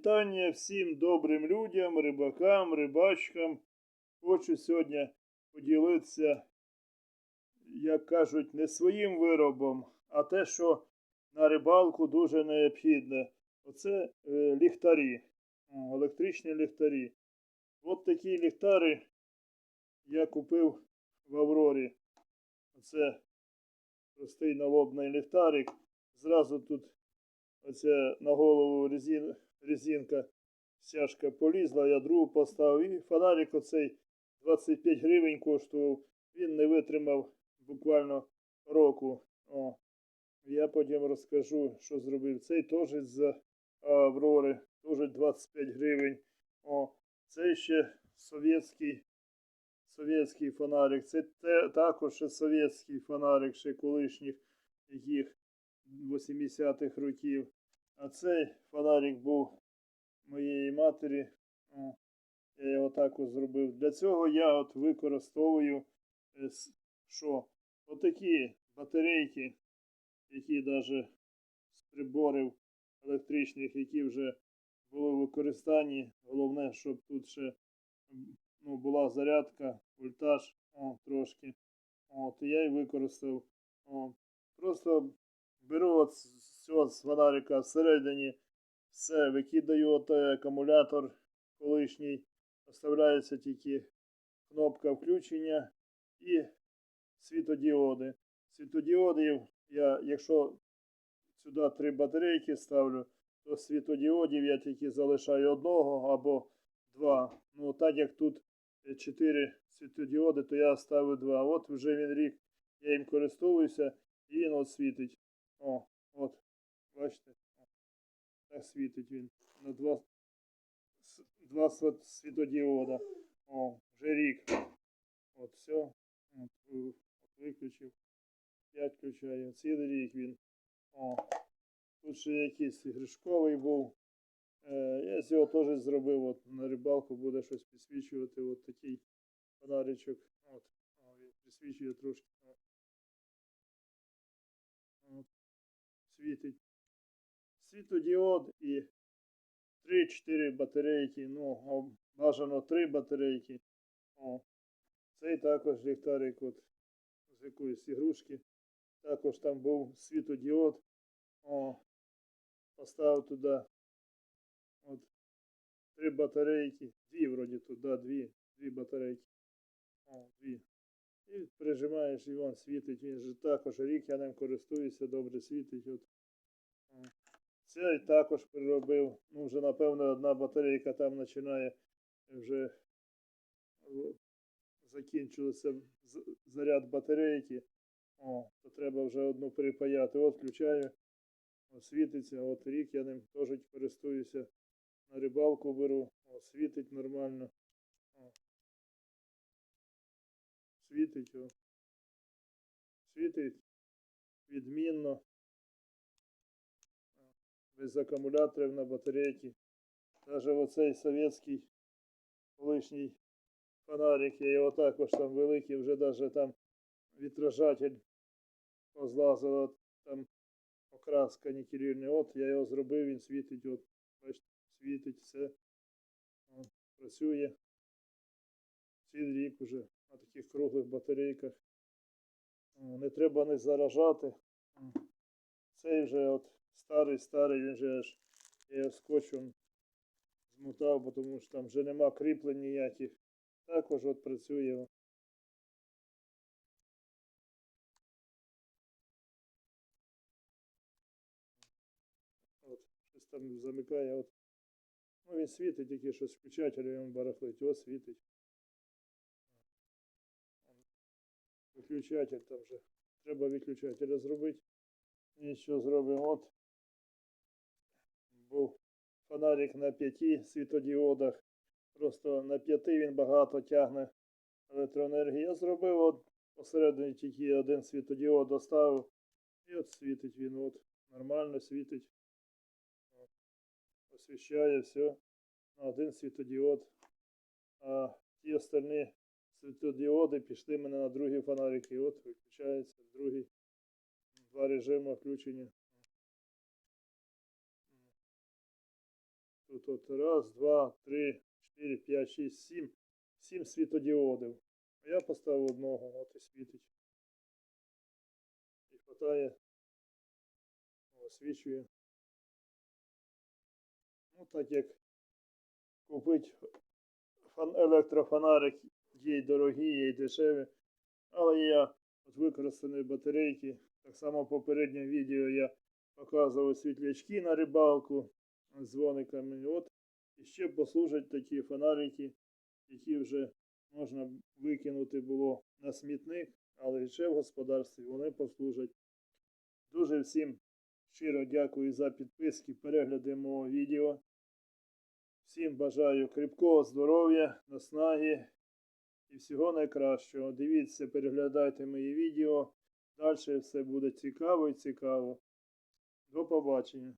Вітання всім добрим людям, рибакам, рибачкам. Хочу сьогодні поділитися, як кажуть, не своїм виробом, а те, що на рибалку дуже необхідне. Оце е, ліхтарі, електричні ліхтарі. От такі ліхтари я купив в Аврорі. Оце простий налобний ліхтарик. Зразу тут оце на голову резин, резинка стяжка полізла, я другу поставив. І фонарик оцей 25 гривень коштував. Він не витримав буквально року. О. Я потім розкажу, що зробив. Цей теж з Аврори, теж 25 гривень. О. Цей ще совєтський, совєтський фонарик. Це те, також ще совєтський фонарик, ще колишніх яких 80-х років. А цей фонарик був моєї матері. Я його так ось зробив. Для цього я от використовую е, що? Отакі батарейки, які навіть з приборів електричних, які вже були в використанні. Головне, щоб тут ще ну, була зарядка, вольтаж о, трошки. От, я і використав. О, просто беру от цього з фонарика всередині все, викидаю от е, акумулятор колишній, оставляється тільки кнопка включення і світодіоди. Світодіодів я, якщо сюди три батарейки ставлю, то світодіодів я тільки залишаю одного або два. Ну, так як тут е, чотири світодіоди, то я ставлю два. От вже він рік, я їм користуюся, і він от світить. О, от, бачите, так світить він на два, два світодіода. О, вже рік. От все. От, виключив. П'ять включаю. Цілий рік він. О. Тут ще якийсь іграшковий був. Е, я з його теж зробив. От на рибалку буде щось підсвічувати. От такий фонаричок. От. О, він підсвічує трошки. От. Світить. Світодіод і 3-4 батарейки. Ну, бажано 3 батарейки. О. Цей також ліхтарик от, з якоїсь ігрушки. Також там був світодіод. О, поставив туди от, три батарейки. Дві вроді тут, да, дві, дві батарейки. О, дві. І прижимаєш, і він світить. Він же також рік я ним користуюся, добре світить. От. Цей також переробив. Ну, вже напевно одна батарейка там починає вже в- закінчилося заряд батарейки. О, то треба вже одну припаяти. От включаю, о, світиться. От рік я ним теж користуюся. На рибалку беру. О, світить нормально. О. Світить. О. Світить відмінно. Без акумуляторів на батарейки. Даже оцей совєтський колишній фонарик, я його також там великий, вже даже там вітражатель позлазила, там окраска нікелірна. От я його зробив, він світить, от, бачите, світить, все. Працює. Цілий рік уже на таких круглих батарейках. Не треба не заражати. Цей вже от старий, старий, він же аж я його скотчем змотав, бо тому що там вже нема кріплень ніяких. Також от працює. От, щось там замикає. От. Ну, він світить, тільки щось включатель, він барахлить. Ось світить. Виключатель там вже. Треба виключателя зробити. Нічого зробимо. От. Фонарик на п'яти світодіодах. Просто на п'яти він багато тягне електроенергії. Я зробив от посередині тільки один світодіод доставив. І от світить він, от нормально світить. От. Освіщає все на один світодіод. А ті остальні світодіоди пішли мене на другий фонарик. От виключається другий. Два режими включення. Тут раз, два, три, чотири, п'ять, шість, сім. Сім світодіодів. А я поставив одного, от і світить. І хватає. Освічує. Ну, так як купити фан- електрофонарик, є й дорогі, є й дешеві. Але я от використаної батарейки. Так само в попередньому відео я показував світлячки на рибалку дзвониками. От і ще послужать такі фонарики, які вже можна викинути було на смітник, але ще в господарстві вони послужать. Дуже всім щиро дякую за підписки, перегляди мого відео. Всім бажаю крепкого здоров'я, наснаги і всього найкращого. Дивіться, переглядайте мої відео. Далі все буде цікаво і цікаво. До побачення.